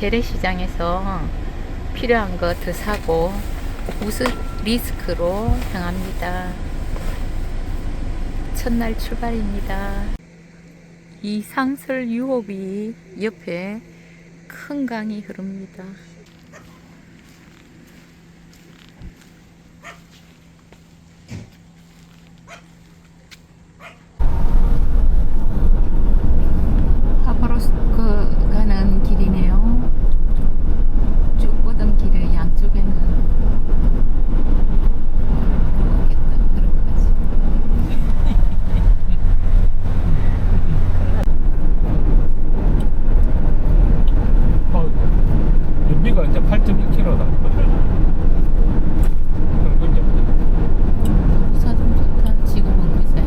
재래시장에서 필요한 거더 사고 우스 리스크로 향합니다. 첫날 출발입니다. 이 상설 유업이 옆에 큰 강이 흐릅니다. 하바로스크 가는 길이네요. 쭉 보던 길의 양쪽에는 모르겠다. 들어가지. 어, 연비가 이제 8.1km다. 평균 연비. 사좀 좋다. 지금은 그새.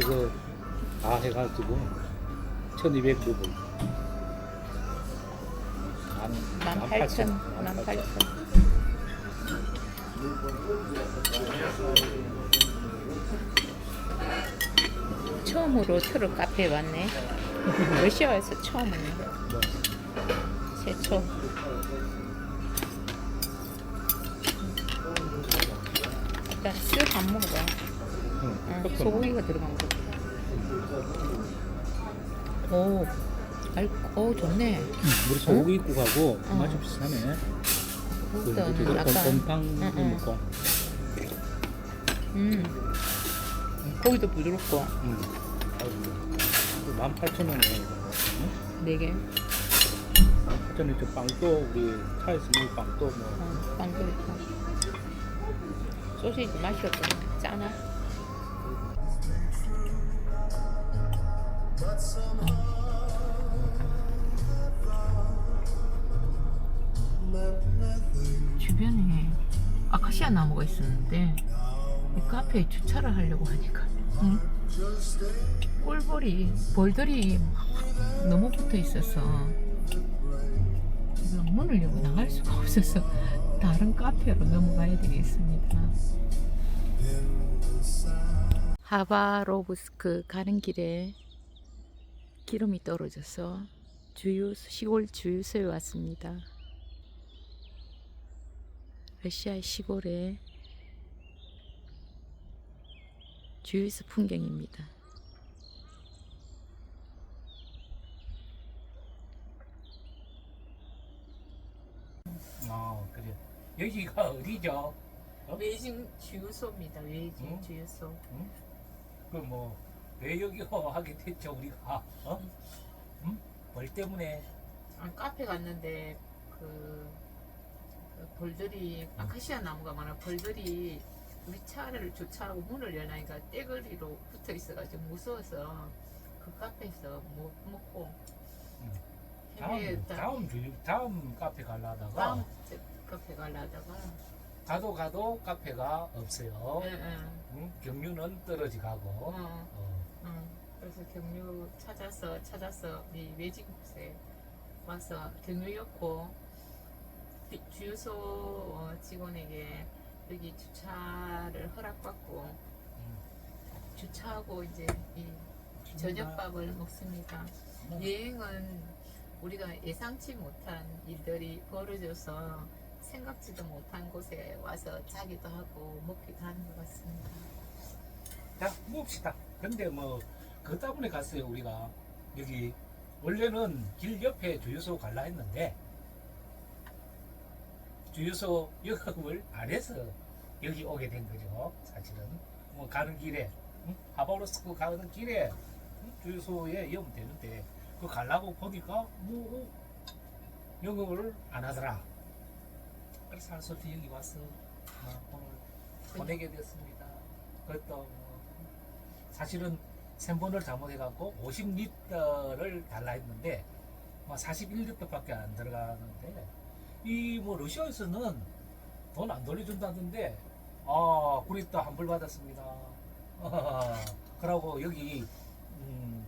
이거 다 해가지고 1200 루블. 18,000, 18,000. 처음으로 트럭 카페에 왔네. 러시아에서 처음 왔네. 최초. 일단 쓱안 먹어봐. 응, 응, 소고기가 들어간 거. 오, 알, 오 좋네. 우리 소고기 국하고 어. 맛이 비슷하네. 그, 우선 그, 그, 약간 곰탕 응, 응. 먹고. 음 고기도 부드럽고 응. 18,000원이네. 이거. 응? 네 개. 18,000원 저 빵도 우리 차에서 먹을 빵도 뭐. 어, 빵도 있고 소시지 맛이 어떠나? 짜나? 주변에 아카시아 나무가 있었는데 이 카페에 주차를 하려고 하니까 응? 꿀벌이 벌들이 막 너무 붙어 있어서 문을 열고 나갈 수가 없어서 다른 카페로 넘어가야 되겠습니다. 하바로브스크 가는 길에 기름이 떨어져서 주유 시골 주유소에 왔습니다. 러시아 시골의 주유소 풍경입니다. 아, 그래. 여기가 어디죠? 외진 주유소입니다. 외진 응? 주유소. 그뭐 왜 여기 하게 됐죠 우리가? 어? 응? 벌 때문에 아, 카페 갔는데 그, 그 벌들이 아카시아 나무가 많아 벌들이 우리 차를 주차하고 문을 열라니까 떼거리로 붙어 있어가지고 무서워서 그 카페에서 못 먹고 헤매다 다음 다음 주 다음 카페 가려다가 다음 카페 가려다가 가도 가도 카페가 없어요. 예, 예. 응? 경유는 떨어지 가고. 어, 어. 어. 그래서 경유 찾아서 찾아서 이 외진 곳에 와서 경유였고 비- 주유소 어, 직원에게 여기 주차를 허락받고 음. 주차하고 이제 이 저녁밥을 먹습니다. 여행은 우리가 예상치 못한 일들이 벌어져서 생각지도 못한 곳에 와서 자기도 하고 먹기도 하는 것 같습니다. 자 봅시다. 근데 뭐그 때문에 갔어요 우리가 여기 원래는 길 옆에 주유소 갈라 했는데 주유소 영업을 안 해서 여기 오게 된 거죠. 사실은. 뭐 가는 길에 응? 하바로스크 가는 길에 응? 주유소에 영업 되는데 그 가려고 보니까 뭐 어, 영업을 안 하더라. 그래서 할 수 없이 여기 와서 어, 오늘 보내게 됐습니다. 그것도 뭐 사실은 샘번을 잘못해갖고 50리터를 달라 했는데 뭐 41리터밖에 안 들어가는데 이 뭐 러시아에서는 돈 안 돌려준다던데 아 그랬다 환불 받았습니다. 그러고 여기 음,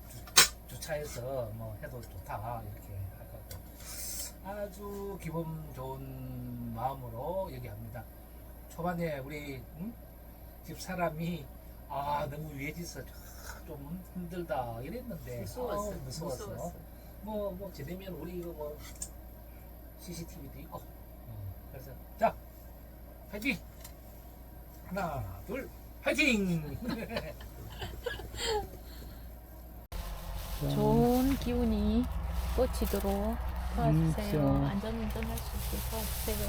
주, 차에서뭐 해도 좋다 이렇게 하고 아주 기분 좋은 마음으로 얘기합니다. 초반에 우리 응? 집 사람이 아 너무 위해지서 좀 힘들다 이랬는데 무서웠어. 무서웠어. 무서웠어. 뭐, 뭐, 제대면 우리 이거 뭐, CCTV도 있고. 어, 그래서, 자, 파이팅! 하나, 둘, 파이팅! 좋은 기운이 뻗치도록 도와주세요. 음, 안전운전할 수 있게 도와주세요.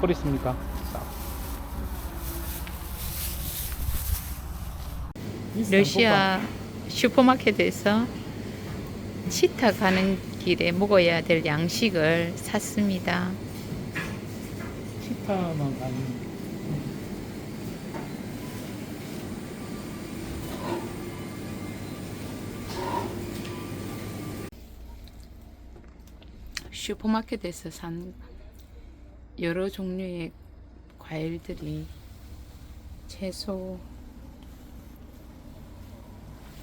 다 뿌렸습니까? 러시아 슈퍼마켓에서 치타 가는 길에 먹어야 될 양식을 샀습니다. 치타만 가는 슈퍼마켓에서 산 여러 종류의 과일들이 채소,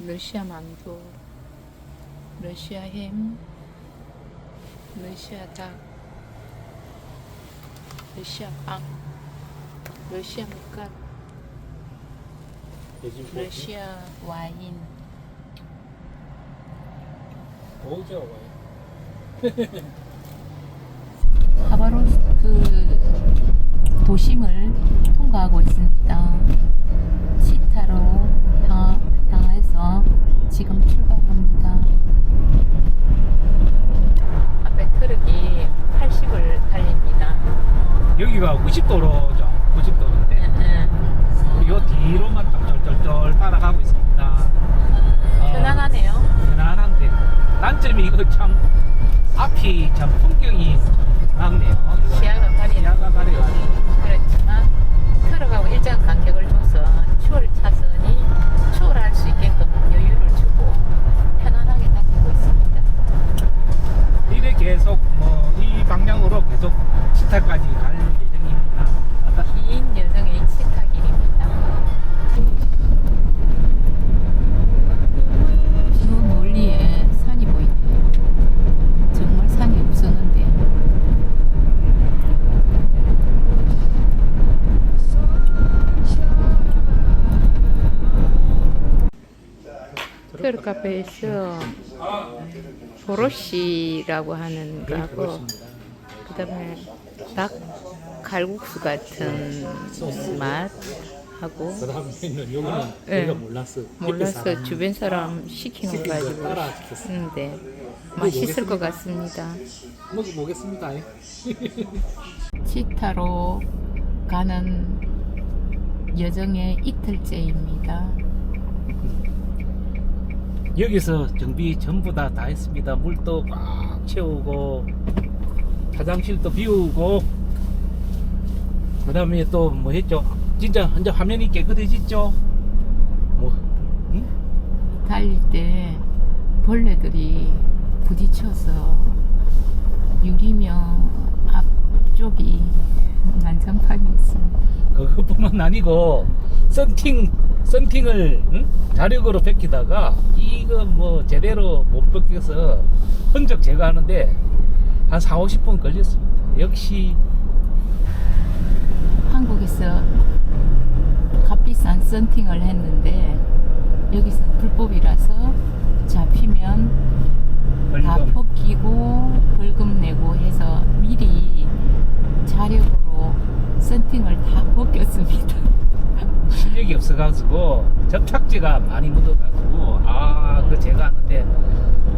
러시아 망고, 러시아 햄, 러시아 닭, 러시아 빵, 러시아 돼지고기 러시아 와인, 오죠 하바로스 크 도심을 통과하고 있습니다. 치타로 향하, 향해서 지금 출발합니다. 앞에 트럭이 80을 달립니다. 여기가 90도로죠. 90도인데, 요 뒤로만 쫄쫄쫄 따라가고 있습니다. 어, 편안하네요. 편안한데, 단점이 이거 참, 앞이 참 풍경이 막네요. 카페에서 보로시라고 하는 거하고 그 다음에 닭 갈국수 같은 맛 하고 그 다음에는 요거는 네. 우리가 몰랐어 몰라서 주변 사람 시키는 거 가지고 따라 시켰어. 했는데 맛있을 것 같습니다. 먹어보겠습니다 치타로 가는 여정의 이틀째입니다. 여기서 정비 전부 다 다 했습니다. 물도 꽉 채우고 화장실도 비우고 그 다음에 또 뭐 했죠? 진짜 완전 화면이 깨끗해졌죠? 뭐 응? 달릴 때 벌레들이 부딪혀서 유리명 앞쪽이 난장판이었습니다. 그것뿐만 아니고 썬팅 썬팅을 응? 자력으로 벗기다가 이거 뭐 제대로 못 벗겨서 흔적 제거하는데 한 4, 50분 걸렸습니다. 역시 한국에서 값비싼 썬팅을 했는데 여기서 불법이라서 잡히면 다 벌금 벗기고 벌금 내고 해서 미리 자력으로 썬팅을 다 벗겼습니다. 실력이 없어가지고 접착제가 많이 묻어가지고 아 그 제가 하는데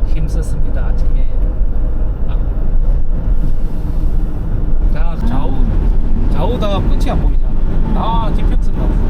힘썼습니다 아침에. 아. 자 좌우. 좌우다가 끝이 안 보이잖아. 아 뒤편성 나왔어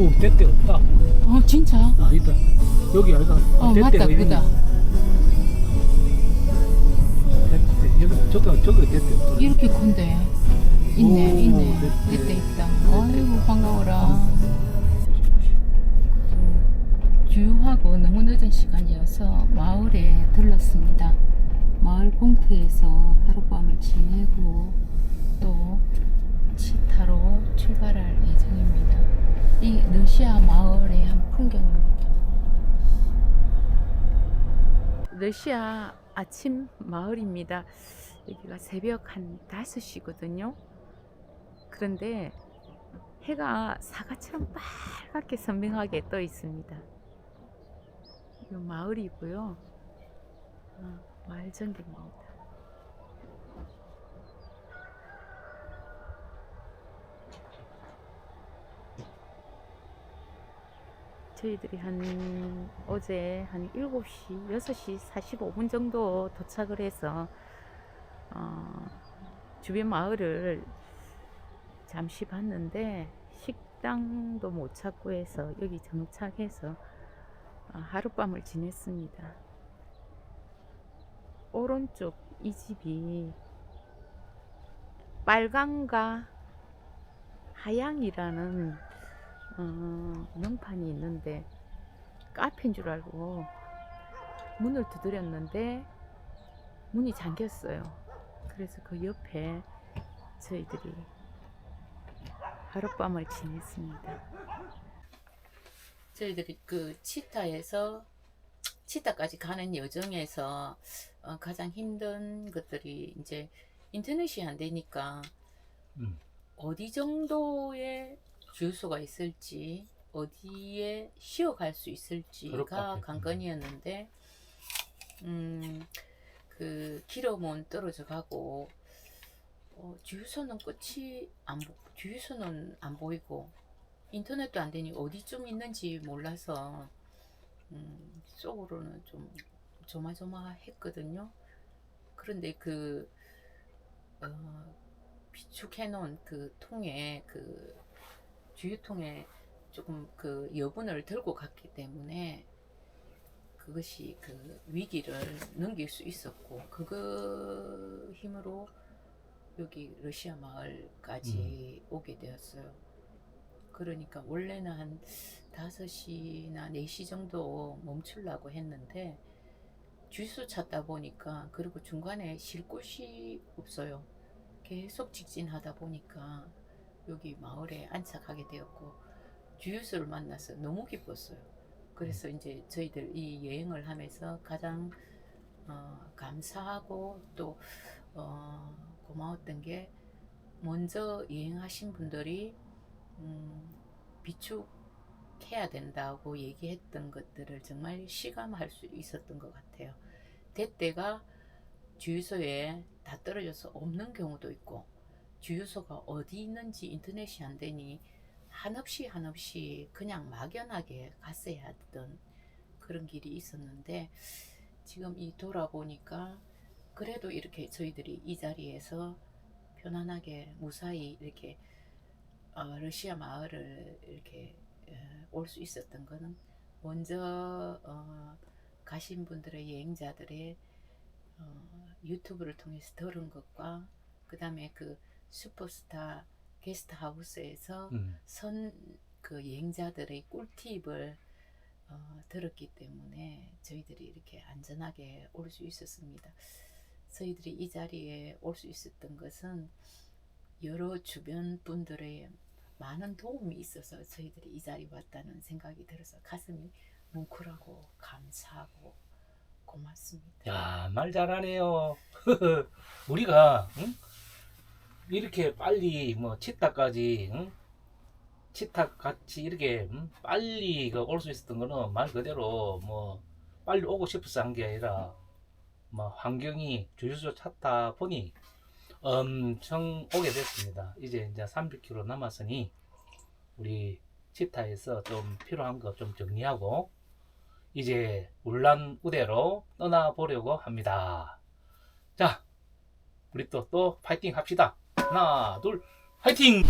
어우 때때 없다. 어 진짜? 아니다. 여기 아이가 어 맞다. 그다. 때때 여기 저거 저거 때때 없다. 이렇게 큰데 있네 오, 있네 네. 있다. 아이고 반가워라. 주유하고 너무 늦은 시간이어서 마을에 들렀습니다. 마을 공터에서 하룻밤을 지내고 또 치타로 출발할 예정입니다. 이 러시아 마을의 한 풍경입니다. 러시아 아침 마을입니다. 여기가 새벽 한 5시거든요. 그런데 해가 사과처럼 빨갛게 선명하게 떠 있습니다. 이 마을이고요. 어, 마을 전경입니다. 저희들이 한 어제 한 7시, 6시 45분 정도 도착을 해서 어, 주변 마을을 잠시 봤는데 식당도 못 찾고 해서 여기 정착해서 어, 하룻밤을 지냈습니다. 오른쪽 이 집이 빨강과 하양이라는 어, 명판이 있는데 카페인 줄 알고 문을 두드렸는데 문이 잠겼어요. 그래서 그 옆에 저희들이 하룻밤을 지냈습니다. 저희들이 그 치타에서 치타까지 가는 여정에서 어, 가장 힘든 것들이 이제 인터넷이 안 되니까 음. 어디 정도의 주유소가 있을지 어디에 쉬어갈 수 있을지가 같아요. 관건이었는데 음, 그 기름은 떨어져 가고 어, 주유소는 끝이 안 보, 주유소는 안 보이고 인터넷도 안 되니 어디쯤 있는지 몰라서 음, 속으로는 좀 조마조마했거든요. 그런데 그 어, 비축해 놓은 그 통에 그 주유통에 조금 그 여분을 들고 갔기 때문에 그것이 그 위기를 넘길 수 있었고 그거 힘으로 여기 러시아 마을까지 오게 되었어요. 그러니까 원래는 한 5시나 4시 정도 멈추려고 했는데 주유소 찾다 보니까 그리고 중간에 쉴 곳이 없어요. 계속 직진하다 보니까 여기 마을에 안착하게 되었고 주유소를 만나서 너무 기뻤어요. 그래서 이제 저희들 이 여행을 하면서 가장 어, 감사하고 또 어, 고마웠던 게 먼저 여행하신 분들이 음, 비축해야 된다고 얘기했던 것들을 정말 시감할 수 있었던 것 같아요. 대때가 주유소에 다 떨어져서 없는 경우도 있고 주유소가 어디 있는지 인터넷이 안 되니 한없이 한없이 그냥 막연하게 갔어야 했던 그런 길이 있었는데 지금 이 돌아보니까 그래도 이렇게 저희들이 이 자리에서 편안하게 무사히 이렇게 어, 러시아 마을을 이렇게 올 수 있었던 거는 먼저 어, 가신 분들의 여행자들의 어, 유튜브를 통해서 들은 것과 그 다음에 그 슈퍼스타 게스트하우스에서 음. 선그 여행자들의 꿀팁을 어, 들었기 때문에 저희들이 이렇게 안전하게 올 수 있었습니다. 저희들이 이 자리에 올 수 있었던 것은 여러 주변 분들의 많은 도움이 있어서 저희들이 이 자리에 왔다는 생각이 들어서 가슴이 뭉클하고 감사하고 고맙습니다. 야, 말 잘하네요. 우리가 응? 이렇게 빨리 뭐 치타까지 응? 치타 같이 이렇게 응? 빨리 그올수 있었던 거는 말 그대로 뭐 빨리 오고 싶어서 한 게 아니라 뭐 환경이 주유소 찾다 보니 엄청 오게 됐습니다. 이제 이제 300km 남았으니 우리 치타에서 좀 필요한 거 좀 정리하고 이제 울란 우대로 떠나보려고 합니다. 자, 우리 또, 또 파이팅 합시다. 하나, 둘, 파이팅!